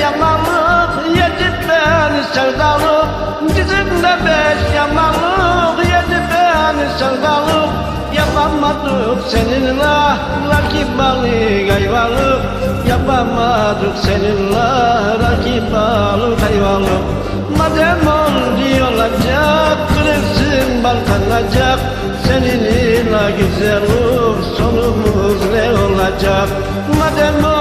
yanmalık yedip beni sevdalık Dizimde beş yanmalık yedip beni sevdalık. Yapamadık seninle rakip balık ayvalık Yapamadık seninle rakip balık ayvalık Madem oldu olacak kırıksın bal kanacak Seninle güzel olur sonumuz ne olacak? Madem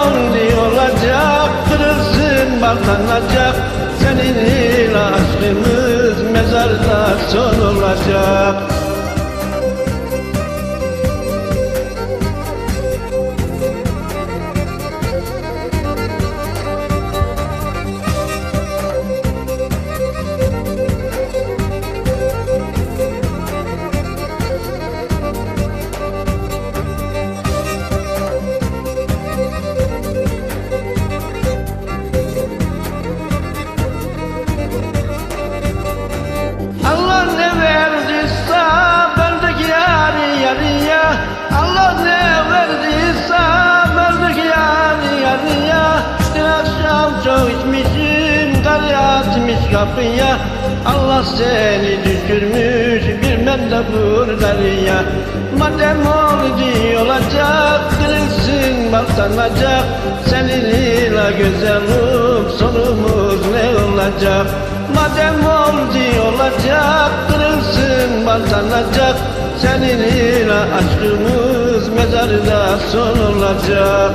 Balkanacak Seninle aşkımız Mezarda son olacak kapıya Allah seni düşürmüş bilmem de buradaya Madem oldu olacak kırılsın baltanacak. Seninle güzelim sonumuz ne olacak? Madem oldu olacak Kırılsın baltanacak. Seninle aşkımız Mezarda son olacak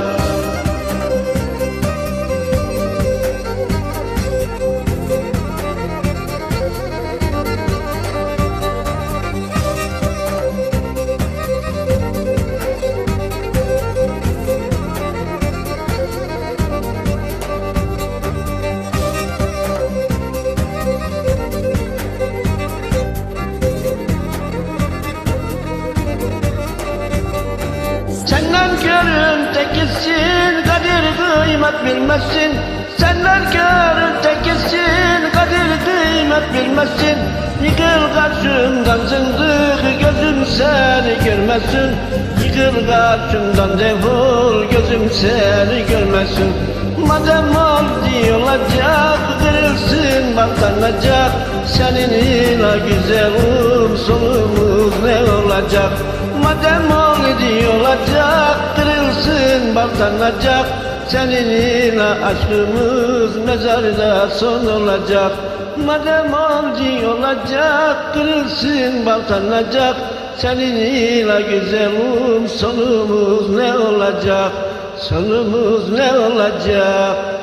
bilmezsin Senden körün tekisin Kadir kıymet bilmezsin Yıkıl karşımdan zındık Gözüm seni görmesin. Yıkıl karşımdan defol Gözüm seni görmesin. Madem oldu olacak? Kırılsın baklanacak Seninle güzelim Sonumuz ne olacak? Madem oldu olacak Kırılsın baltanacak Seninle aşkımız Mezarda son olacak. Madem oldu olacak Kırılsın baltanacak. Seninle güzelim Sonumuz ne olacak? Sonumuz ne olacak